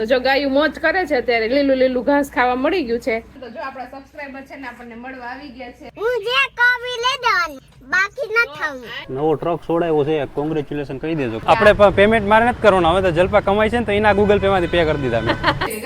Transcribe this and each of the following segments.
તો જો ગાયું મોજ કરે છે અત્યારે લીલું લીલું ઘાસ ખાવા મળી ગયું છે. તો જો આપણા સબસ્ક્રાઇબર છે ને આપણને મળવા આવી ગયા છે. હું જે કોબી લઈ દેવાની બાકી ન થવું નવો ટ્રક છોડાયો છે કોંગ્રેચ્યુલેશન કહી દેજો. આપણે પેમેન્ટ મારે નથી કરવાનું હવે તો જલપા કમાય છે ને તો એના ગૂગલ પે માંથી પે કરી દીધા મેં.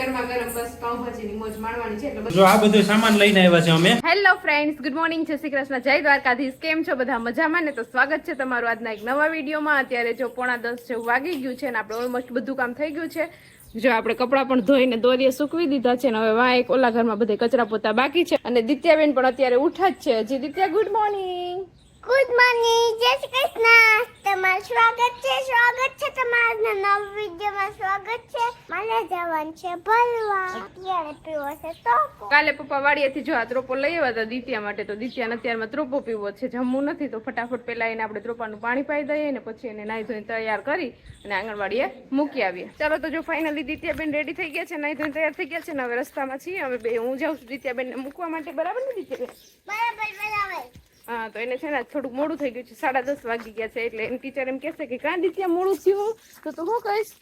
ગરમા ગરમ બસ પાઉંભાજીની મોજ માણવાની છે એટલે જો આ બધું સામાન લઈને આવ્યા છે અમે. હેલો ફ્રેન્ડ્સ ગુડ મોર્નિંગ છે શ્રી કૃષ્ણ જય દ્વારકાધીશ. કેમ છો બધા મજામાં ને? તો સ્વાગત છે તમારું આજના એક નવા વિડીયોમાં. અત્યારે જો પોણા દસ જેવું વાગી ગયું છે ને આપણે ઓલમોસ્ટ બધું કામ થઈ ગયું છે. જો આપણે કપડાં પણ ધોઈને દોરીએ સૂકવી દીધા છે ને હવે વાં એક ઓલા ઘરમાં બધે કચરા પોતા બાકી છે. અને દિત્યાબેન પણ અત્યારે ઉઠા જ છે. હજી Ditya good morning good morning Jai Shri Krishna તમારું સ્વાગત છે સ્વાગત છે તમારા નવ વિડીયોમાં સ્વાગત છે. મને જવાનું છે ભલવા. અત્યારે પીવો છે તો કાલે પપ્પા વાડીએથી જો આ ત્રોપો લઈ આવ્યા હતા દિત્યા માટે તો દિત્યાને અત્યારમાં ત્રોપો પીવો છે. જમવું નથી તો ફટાફટ પહેલાં એને આપણે ત્રોપાનું પાણી પાઈ દઈએ ને પછી એને નાહી ધોઈને તૈયાર કરી અને આંગણવાડીએ મૂકી આવીએ. ચાલો તો જો ફાઇનલી દિત્યાબેન રેડી થઈ ગયા છે નાહી ધોઈને તૈયાર થઈ ગયા છે ને હવે રસ્તામાં છીએ. હવે બે હું જાઉં છું દિત્યાબેનને મૂકવા માટે. બરાબર ને દિત્યાબેન? બરાબર બરાબર. હા, તો એને છે ને થોડુંક મોડું થઈ ગયું છે. સાડા દસ વાગી ગયા છે એટલે એમ ટીચર એમ કહેશે કે કાં દિત્યા મોડું થયું. તો તું શું કહીશ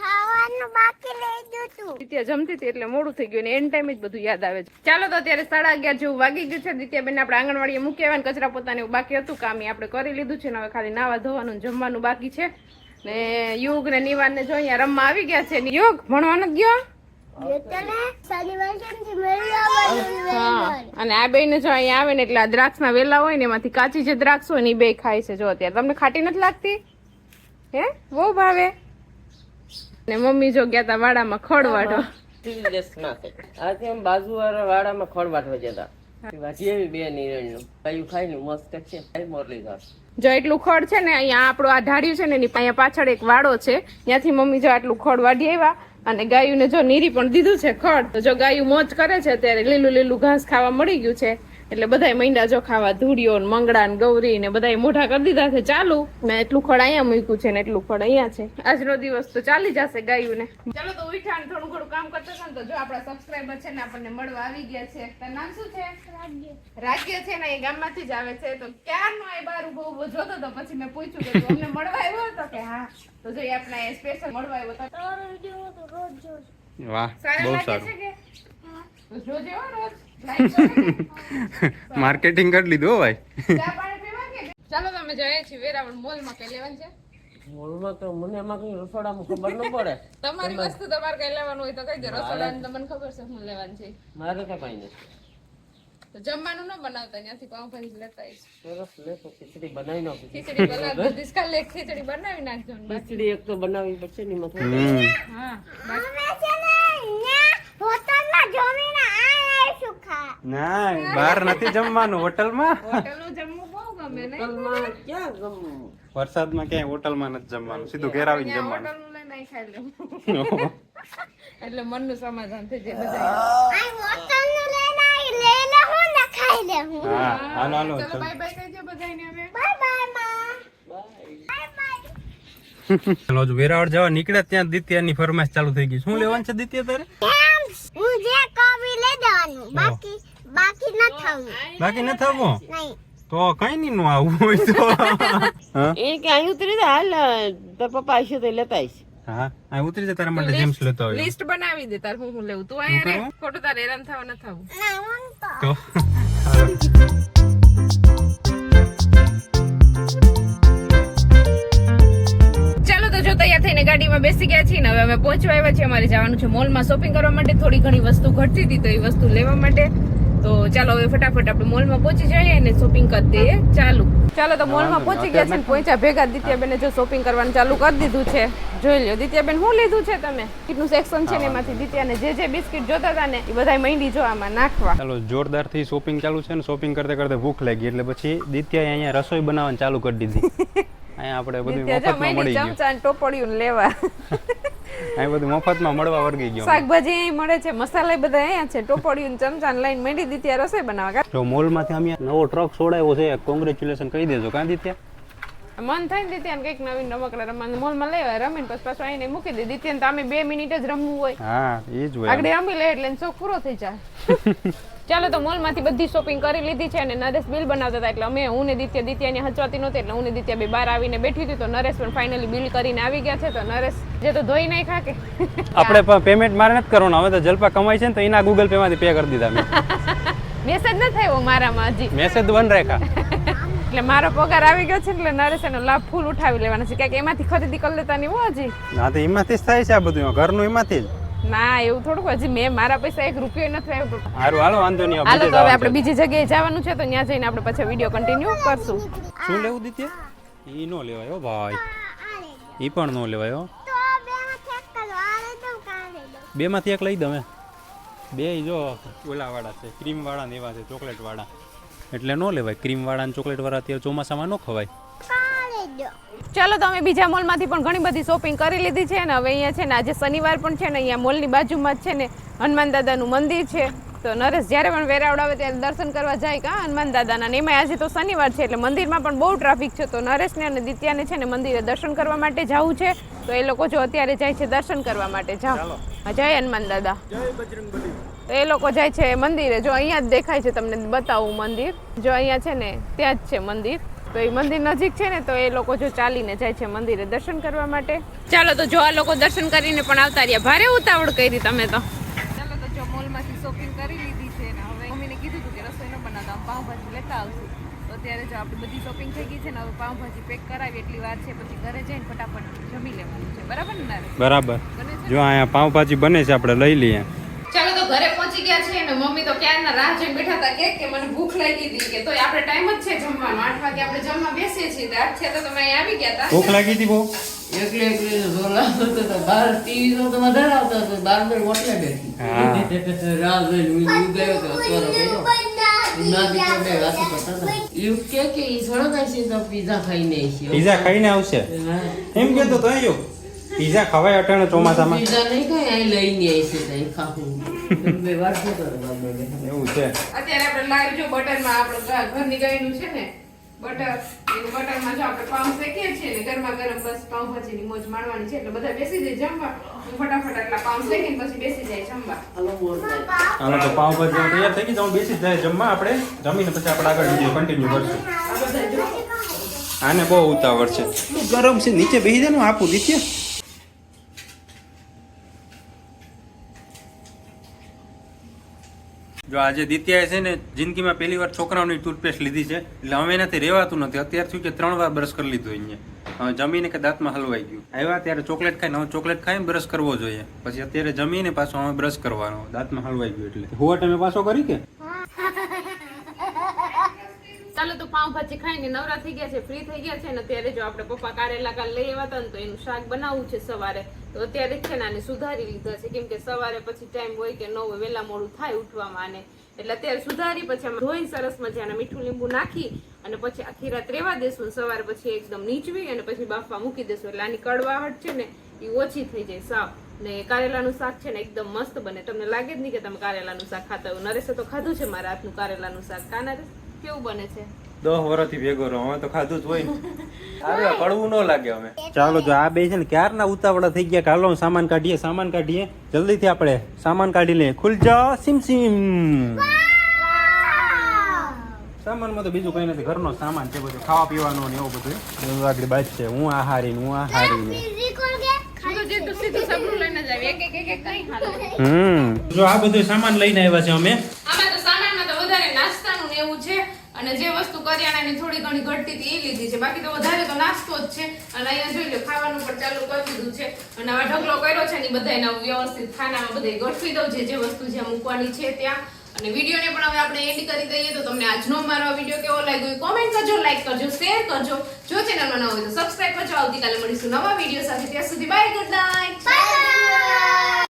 ખાવાનું જમતી હતી એટલે મોડું થઈ ગયું ને એન ટાઈમ જ બધું યાદ આવે છે. ચાલો તો અત્યારે સાડા અગિયાર જેવું વાગી ગયું છે. દિત્યાબેન આપણે આંગણવાડીએ મૂકી આવ્યા કચરા પોતાને એવું બાકી હતું, કામ આપણે કરી લીધું છે ને હવે ખાલી નાવા ધોવાનું જમવાનું બાકી છે. ને યુગ ને નિવાન ને જો અહીંયા રમવા આવી ગયા છે. યુગ, ભણવા નથી ગયો? અને આ બે ને જો અહીંયા આવે ને એટલે આ દ્રાક્ષ ના વેલા હોય ને એમાંથી કાચી જે દ્રાક્ષ હોય ને એ બે ખાય છે જો અત્યારે. તમને ખાટી નથી લાગતી? હે? બહુ ભાવે? ને મમ્મી જો ગયા તા વાડામાં ખડ વાટો સીરિયસ આજે એમ બાજુવાળા વાડામાં ખડ વાટવા જતા જો એટલું ખડ છે ને અહીંયા આપણું આ ઢાળ્યું છે ને એની પાછળ એક વાડો છે. ત્યાંથી મમ્મી જો આટલું ખડ વાઢી આવ્યા. અને ગાયુને જો નીરી પણ દીધું છે ખડ, તો જો ગાયું મોજ કરે છે ત્યારે લીલું લીલું ઘાસ ખાવા મળી ગયું છે. એટલે બધા મૈંડા જો ખાવા ધૂળિયો ને મંગળા ને ગૌરી ને બધા મોઢા કરી દીધા છે. ચાલુ. મેં એટલું ખડ અહીંયા મૂક્યું છે ને એટલું ખડ અહીંયા છે. આજનો દિવસ તો ચાલી જશે ગાયું ને ચાલો તો ઉઠાણ ને થોડું ઘણું કામ કરતા હતા ને તો જો આપણા સબસ્ક્રાઈબર છે ને આપણને મળવા આવી ગયા છે. તારું નામ શું છે? રાજ્ય. છે ને એ ગામમાંથી જ આવે છે. તો ક્યારનો એ બાર ઊભો ઊભો જોતો તો પછી મેં પૂછ્યું કે અમને મળવા આવ્યો હતો કે હા? તો જો એ આપણા સ્પેશિયલ મળવા આવ્યો હતો. તારો વીડિયો તો રોજ જોઉં વાહ સારા બહુ લાગે સારું. માર્કેટિંગ કરી લીધું ભાઈ. ચાલો તમે જઈએ છીએ વેરાવળ મોલમાં કઈ લેવાનું છે? મોલમાં તો મને એમાં કઈ રસોડામાં ખબર ન પડે. તમારી વસ્તુ તમારે કઈ લેવાનું હોય તો કઈ દે. રસોડાની તમને ખબર છે શું લેવાનું છે. મારે તો કઈ નથી. તો જમવાનું ન બનાવતા ત્યાંથી પાઉંભાજી લેતા આવીશ. સરસ ખીચડી બનાવી નાખી. ખીચડી બનાવી એક ખીચડી બનાવી નાખજો ખીચડી એક તો બનાવવી પડશે ને હા અમે છે ને અહીંયા હોટલમાં જમીને આવીશું ખા ના બહાર નથી જમવાનું હોટલમાં? હોટલનું જમવું બહુ ગમે ને હોટલમાં ક્યાં ગમ વરસાદમાં ક્યાંય હોટલમાં નથી જમવાનું સીધું ઘેર આવીને જમવાનું. એટલે મનનું સમાધાન થઈ જાય ને વેરાવળ જવા નીકળ્યા ત્યાં દિત્યાની ફરમાઈશ ચાલુ થઈ ગઈ. શું લેવાનું છે દિત્યા તારે? હું જે કોબી લઈ દેવાનું બાકી બાકી ન થવું. બાકી ન થવું? નહીં. તો કઈ નહીં નું આવું હોય તો? એ કે અહીં ઉતરી જાય હાલ તો પપ્પા આવશે તો લેતા આવીશ હા? આ ઉતરી જાય તારા માટે જેમ્સ લેતો આવ્યો. લિસ્ટ બનાવી દે તાર હું હું લેવું? તું અહીંયા રે ખોટું તારે હેરાન થવા ન થવું. તો. તો? ચાલો તો જો તૈયાર થઈને ગાડીમાં બેસી ગયા છીએ ને હવે અમે પહોંચવા આવ્યા છીએ. અમારે જવાનું છે મોલમાં. શોપિંગ કરવા માટે થોડી ઘણી વસ્તુ ઘટતી હતી તો એ વસ્તુ લેવા માટે તો ચાલો હવે ફટાફટ આપણે મોલમાં પહોંચી જઈએ અને શોપિંગ કરી દઈએ. ચાલુ. ચાલો તો મોલમાં પહોંચી ગયા છે ને પહોંચ્યા ભેગા દિત્યાબેને જો શોપિંગ કરવાનું ચાલુ કરી દીધું છે. જોઈ લ્યો દિત્યાબેન શું લીધું છે તમે? કેટલું સેક્શન છે ને એમાંથી? દિત્યાને જે જે બિસ્કિટ જોતા હતા ને એ બધા મંડી જો આમાં નાખવા. ચાલો જોરદારથી શોપિંગ ચાલુ છે ને શોપિંગ કરતે કરતા ભૂખ લાગી. એટલે પછી દિત્યાએ અહીંયા રસોઈ બનાવવાનું ચાલુ કરી દીધી. અહીંયા આપણે બધું મફતમાં મળી ગયું. ચમચા ટોપડીયું ટોપડિયું ને લેવા. અહીં બધું મફતમાં મળવા વર્ગી ગયો. શાકભાજી અહીં મળે છે મસાલા બધા અહીંયા છે ટોપડિયું ચમચા લઈને મેડી દીધી આ રસોઈ બનાવવા જો મોલમાંથી અમે નવો ટ્રક છોડાયો છે કોંગ્રેચ્યુલેશન કહી દેજો કાં દિત્યા મન થાય ને દિત્યાને કંઈક નવીન રમકડા રમવાનું મોલમાં લેવાય રમીને પછી પાછું આવીને મૂકી દે ત્યાં તો અમે બે મિનિટ જ રમવું હોય. હા એ જ હોય આગળ રમી લે એટલે શોખ પૂરો થઈ જાય. ચાલો તો મોલમાંથી બધી શોપિંગ કરી લીધી છે અને નરેશ બિલ બનાવતા હતા. એટલે અમે હું ને દિત્ય દિત્યાની હચવાતી નહોતી. એટલે હું ને દિત્યા બે બહાર આવીને બેઠી હતી. તો નરેશ પણ ફાઇનલી બિલ કરીને આવી ગયા છે. તો નરેશ જે તો ધોઈ નહીં ખાકે આપણે પણ પેમેન્ટ મારે નથી કરવાનું. હવે તો જલપા કમાય છે ને તો એના ગૂગલ પે માંથી પે કરી દીધા મેં. મેસેજ ન થયો મારામાં હજી. મેસેજ બંધ રાખ્યા. એટલે મારો પગાર આવી ગયો છે એટલે નરેશ એનો લાભ ફૂલ ઉઠાવી લેવાનો છે. ક્યાંક એમાંથી ખરીદી કરી લેતા નહીં હજી. હા તો એમાંથી જ થાય છે આ બધું. ઘરનું એમાંથી જ. ના એવું થોડુંક. હજી મેં મારા પૈસા એક રૂપિયો નથી આવ્યો હારું હાલો વાંધો નહીં હાલો તો હવે આપણે બીજી જગ્યાએ જવાનું છે તો ત્યાં જઈને આપણે પછી વીડિયો કન્ટિન્યુ કરશું. શું લેવું દીધી ઈ નો લેવાય હો ભાઈ. એ ઈ પણ નો લેવાય બે માંથી એક લઈ દઉં બે જો ઓલા વાળા છે ક્રીમ વાળા ને એવા છે ચોકલેટ વાળા. એટલે નો લેવાય ક્રીમ વાળા ને ચોકલેટ વાળા અત્યારે ચોમાસામાં નો ખવાય. ચાલો તો અમે બીજા મોલમાંથી પણ ઘણી બધી શોપિંગ કરી લીધી છે ને હવે અહીંયા છે ને આજે શનિવાર પણ છે ને અહીંયા મોલની બાજુમાં જ છે ને હનુમાન દાદાનું મંદિર છે. તો નરેશ જ્યારે પણ વેરાવળ આવે ત્યારે દર્શન કરવા જાય કા હનુમાન દાદાના. ને એમાં આજે તો શનિવાર છે એટલે મંદિરમાં પણ બહુ ટ્રાફિક છે. તો નરેશને અને દિત્યાને છે ને મંદિરે દર્શન કરવા માટે જવું છે. તો એ લોકો જો અત્યારે જાય છે દર્શન કરવા માટે. જાઓ. જય હનુમાન દાદા. તો એ લોકો જાય છે મંદિરે. જો અહીંયા જ દેખાય છે તમને બતાવું મંદિર. જો અહીંયા છે ને ત્યાં જ છે મંદિર. તો એ મંદિર નજીક છે ને તો એ લોકો જો ચાલીને જાય છે મંદિરે દર્શન કરવા માટે. ચાલો તો જો આ લોકો દર્શન કરીને પણ આવતા રહ્યા. ભારે ઉતાવળ કરી તમે તો. ચાલો તો જો મોલમાંથી શોપિંગ કરી લીધી છે ને હવે મમ્મીને કીધું હતું કે રસોઈ ન બનાવતા આમ પાઉંભાજી લેતા આવશું. તો અત્યારે જો આપણી બધી શોપિંગ થઈ ગઈ છે ને હવે પાઉંભાજી પેક કરાવી એટલી વાર છે પછી ઘરે જઈને ફટાફટ જમી લેવાનું છે. બરાબર ને બરાબર. બને જો અહીંયા પાવભાજી બને છે આપણે લઈ લઈએ. ગયા છે ને મમ્મી તો ક્યારના રાહ જોઈ બેઠા હતા કે કે મને ભૂખ લાગી હતી કે તો આપણે ટાઈમ જ છે જમવાનો. આઠ વાગે આપણે જમવા બેસીએ છીએ તો આઠ તો તમે આવી ગયા હતા. ભૂખ લાગી હતી બહુ? એકલી એકલી હતો બહાર ટીવી તો વધારે આવતા હતો મેં બેઠી. રાહ જોઈને હું ગયો અત્યારે ગયો પીઝા ખાઈને આવશે. એમ કેતો તો પીઝા ખવાય અટાણે ચોમાસામાં. પીઝા નહીં ખાય લઈને આવી છે ખાવું. બે વાર થતો. એવું છે. અત્યારે આપણે લાવી જો બટરમાં આપણે ઘરની ગાયનું છે ને બટર એનું બટરમાં જો આપણે પાઉં શેકીએ છીએ ને ગરમા ગરમ બસ પાઉંભાજીની મોજ માણવાની છે એટલે બધા બેસી જાય જમવા. હું ફટાફટ એટલા પાઉં શેકીને પછી બેસી જાય જમવા. હાલો બોલ ભાઈ. હાલો તૈયાર થઈ ગઈ તો બેસી જાય જમવા આપણે. જમીને પછી આપણે આગળ વીડિયો કન્ટિન્યુ કરશું. આને બહુ ઉતાવળ છે. ગરમ છે? નીચે બેસી જાય ને આપું દીત્ય જો આજે દિત્યાએ છે ને જિંદગીમાં પહેલી વાર છોકરાઓની ટૂથપેસ્ટ લીધી છે, એટલે હવે એનાથી રહેવાતું નથી. અત્યાર કે ત્રણ વાર બ્રશ કરી લીધું અહીંયા હવે જમીને કે દાંતમાં હલવાઈ ગયું. આવ્યા ત્યારે ચોકલેટ ખાઈને, હવે ચોકલેટ ખાઈને બ્રશ કરવો જોઈએ. પછી અત્યારે જમીને પાછો હવે બ્રશ કરવાનો. દાંતમાં હલવાઈ ગયું એટલે. હોવા તમે પાછો કરી કે? ચાલો તો પાઉંભાજી ખાઈને નવરા થઈ ગયા છે ફ્રી થઈ ગયા છે ને ત્યારે જો આપણે પપ્પા કારેલા કાલ લઈ આવ્યા ને તો એનું શાક બનાવવું છે સવારે. તો અત્યારે છે ને આને સુધારી લીધા છે. કેમ કે સવારે પછી ટાઈમ હોય કે ન હોય, વહેલા મોડું થાય ઉઠવામાં આને એટલે અત્યારે સુધારી પછી આમાં ધોઈને સરસ મજાના મીઠું લીંબુ નાખી અને પછી આખી રાત રેવા દેશું સવારે પછી એકદમ નીચવી અને પછી બાફવા મૂકી દેશું. એટલે આની કડવાહટ છે ને એ ઓછી થઈ જાય સાવ. ને કારેલાનું શાક છે ને એકદમ મસ્ત બને. તમને લાગે જ નહીં કે તમે કારેલાનું શાક ખાતા હોય. નરેશે તો ખાધું છે મારા હાથનું કારેલાનું શાક. કા કેવું બને છે? દસ વર્ષથી ભેગો રહો. અમે તો ખાધું જ હોય ને. સારું કડવું ન લાગે અમે. ચાલો જો આ બે છે ને ક્યારના ઉતાવળા થઈ ગયા? ચાલો સામાન કાઢીએ સામાન કાઢીએ. જલ્દીથી આપણે સામાન કાઢી લઈએ. ખુલ જા સિમ સિમ. સામાનમાં તો બીજું કઈ નથી. ઘરનો સામાન છે બધું ખાવા પીવાનો ને એવું બધું. આગળ બાજ છે. હું આ હારી હું આહારી ને. બીજી કોણ કે સીધું જે તું સીધું સબરું લઈને જ આવી. એક એક એક એક કઈ હાલે. હમ. જો આ બધું સામાન લઈને આવ્યા છે અમે આમાં તો સામાનમાં તો વધારે નાસ્તાનું ને એવું છે અને જે વસ્તુ કરિયાણાની થોડી ઘણી ઘટતી હતી એ લીધી છે. બાકી તો વધારે તો નાસ્તો જ છે. અને અહીંયા જોઈ લો, ખાવાનું પણ ચાલુ કરી દીધું છે. અને આવા ઢગલો કર્યો છે ને બધા એના વ્યવસ્થિત ખાનામાં બધા ગોઠવી દઉં જે જે વસ્તુ જ્યાં મૂકવાની છે ત્યાં. અને વિડીયોને પણ હવે આપણે એન્ડ કરી દઈએ તો તમને આજનો મારો વીડિયો કેવો લાગ્યો કોમેન્ટ કરજો લાઈક કરજો શેર કરજો. જો ચેનલમાં ન હોય તો સબસ્ક્રાઇબ કરજો. આવતીકાલે મળીશું નવા વીડિયો સાથે. ત્યાં સુધી બાય ગુડ નાઇટ